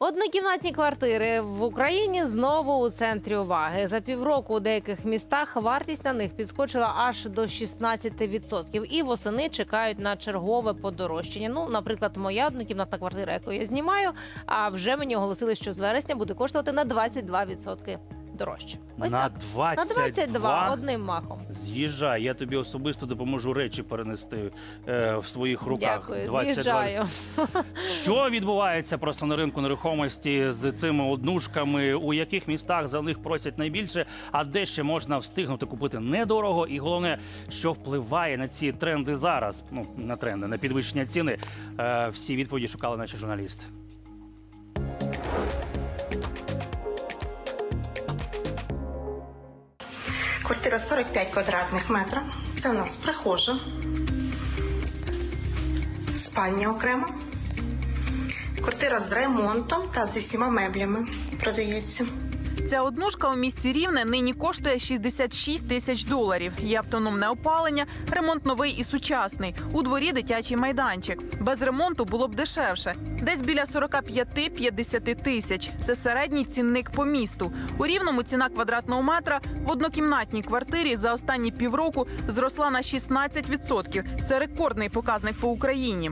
Однокімнатні квартири в Україні знову у центрі уваги. За півроку у деяких містах вартість на них підскочила аж до 16%. І восени чекають на чергове подорожчання. Ну, наприклад, моя однокімнатна квартира, яку я знімаю, а вже мені оголосили, що з вересня буде коштувати на 22% дорожче. Ось на так. 22. На 22 одним махом. З'їжджай, я тобі особисто допоможу речі перенести е, в своїх руках. Дякую, 22. з'їжджаю. Що відбувається просто на ринку нерухомості з цими однушками? У яких містах за них просять найбільше, а де ще можна встигнути купити недорого? І головне, що впливає на ці тренди зараз? Ну на тренди, на підвищення ціни. Е, всі відповіді шукали наші журналісти. Квартира 45 квадратних метрів. Це у нас прихожа, спальня окремо. Квартира з ремонтом та зі всіма меблями продається. Ця однушка у місті Рівне нині коштує 66 тисяч доларів. Є автономне опалення, ремонт новий і сучасний. У дворі дитячий майданчик. Без ремонту було б дешевше. Десь біля 45-50 тисяч. Це середній цінник по місту. У рівному ціна квадратного метра в однокімнатній квартирі за останні півроку зросла на 16%. Це рекордний показник по Україні.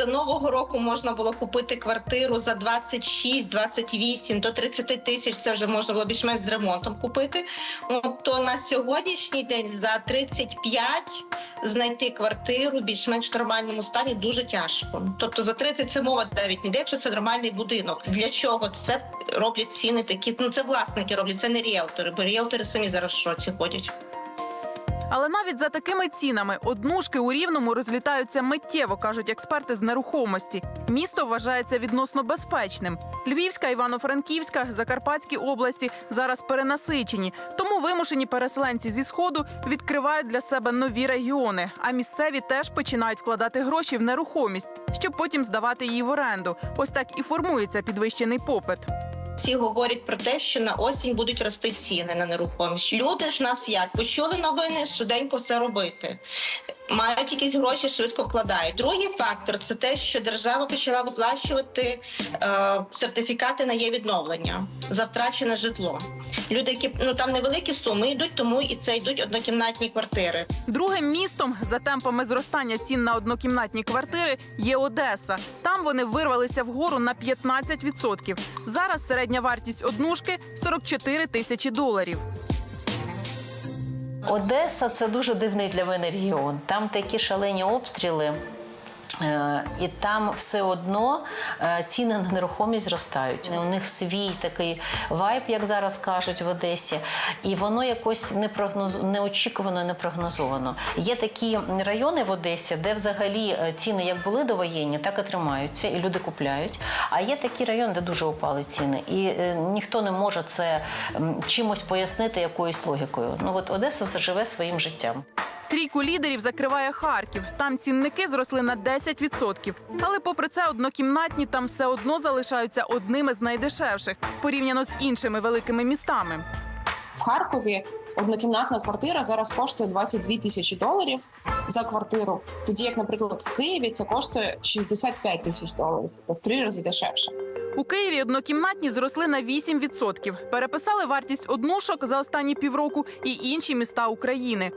До нового року можна було купити квартиру за 26, 28, до 30 тисяч. Це вже можна було більш-менш з ремонтом купити. От, то на сьогоднішній день за 35 знайти квартиру більш-менш в нормальному стані дуже тяжко. Тобто за 30 це мова навіть не йде, якщо це нормальний будинок. Для чого це роблять ціни такі? Ну це власники роблять, це не ріелтори, бо ріелтори самі зараз в шоці ходять. Але навіть за такими цінами однушки у рівному розлітаються миттєво, кажуть експерти з нерухомості. Місто вважається відносно безпечним. Львівська, Івано-Франківська, Закарпатські області зараз перенасичені, тому вимушені переселенці зі сходу відкривають для себе нові регіони. А місцеві теж починають вкладати гроші в нерухомість, щоб потім здавати її в оренду. Ось так і формується підвищений попит. Всі говорять про те, що на осінь будуть рости ціни на нерухомість. Люди ж нас як почули новини, щоденько все робити. Мають якісь гроші, швидко вкладають. Другий фактор це те, що держава почала виплачувати е, сертифікати на є відновлення за втрачене житло. Люди, які ну там невеликі суми йдуть, тому і це йдуть однокімнатні квартири. Другим містом за темпами зростання цін на однокімнатні квартири є Одеса. Там вони вирвалися вгору на 15%. Зараз середня вартість однушки 44 тисячі доларів. Одеса це дуже дивний для мене регіон. Там такі шалені обстріли. Е, І там все одно е, ціни на нерухомість зростають. У них свій такий вайб, як зараз кажуть в Одесі, і воно якось не прогноз... неочікувано, не прогнозовано. Є такі райони в Одесі, де взагалі е, ціни як були довоєнні, так і тримаються, і люди купляють. А є такі райони, де дуже упали ціни, і ніхто не може це чимось пояснити якоюсь логікою. Ну от Одеса живе своїм життям. Трійку лідерів закриває Харків. Там цінники зросли на 10%. Але попри це однокімнатні там все одно залишаються одними з найдешевших порівняно з іншими великими містами. В Харкові однокімнатна квартира зараз коштує 22 тисячі доларів за квартиру. Тоді, як, наприклад, в Києві це коштує 65 тисяч доларів, тобто в три рази дешевше. У Києві однокімнатні зросли на 8%. Переписали вартість однушок за останні півроку і інші міста України.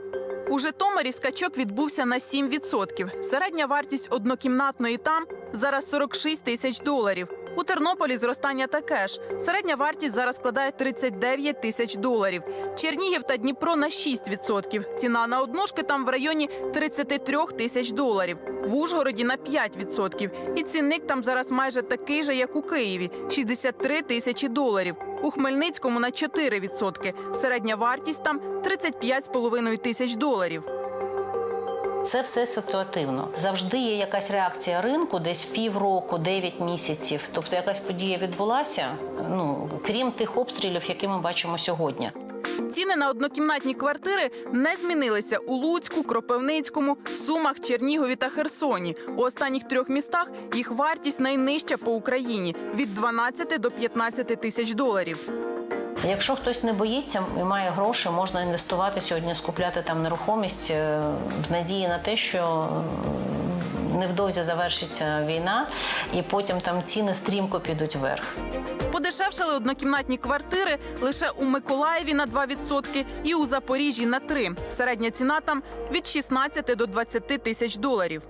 У Житомирі скачок відбувся на 7%. Середня вартість однокімнатної там зараз 46 тисяч доларів. У Тернополі зростання таке ж. Середня вартість зараз складає 39 тисяч доларів. Чернігів та Дніпро на 6%. Ціна на однушки там в районі 33 тисяч доларів. В Ужгороді на 5%. І цінник там зараз майже такий же, як у Києві 63 тисячі доларів. У Хмельницькому на 4%. Середня вартість там 35,5 тисяч доларів. Це все ситуативно. Завжди є якась реакція ринку, десь півроку, 9 місяців. Тобто якась подія відбулася, ну крім тих обстрілів, які ми бачимо сьогодні. Ціни на однокімнатні квартири не змінилися у Луцьку, Кропивницькому, Сумах, Чернігові та Херсоні. У останніх трьох містах їх вартість найнижча по Україні від 12 до 15 тисяч доларів. Якщо хтось не боїться і має гроші, можна інвестувати сьогодні, скупляти там нерухомість е, в надії на те, що невдовзі завершиться війна, і потім там ціни стрімко підуть вверх. Подешевшали однокімнатні квартири лише у Миколаєві на 2% і у Запоріжжі на 3%. Середня ціна там від 16 до 20 тисяч доларів.